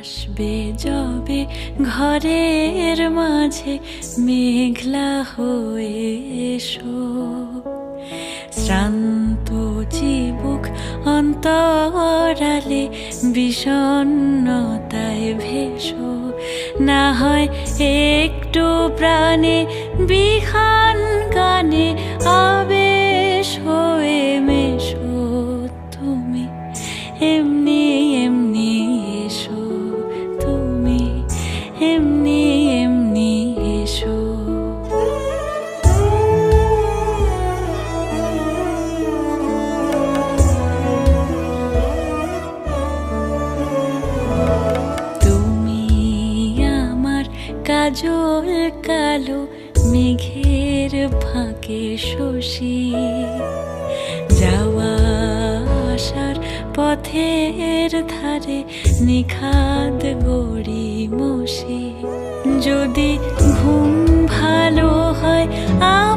আসবে যবে ঘরের মাঝে মেঘলা হয়ে এসো। শ্রান্ত চিবুক অন্তরালে বিষণ্ণতায় ভেসো। না হয় একটু প্রাণে বিখান কাজল কালো মেঘের ফাঁকে শশী। যাওয়া আসার পথের ধারে নিখাদ গড়ি মশি যদি ঘুম ভালো হয়, আ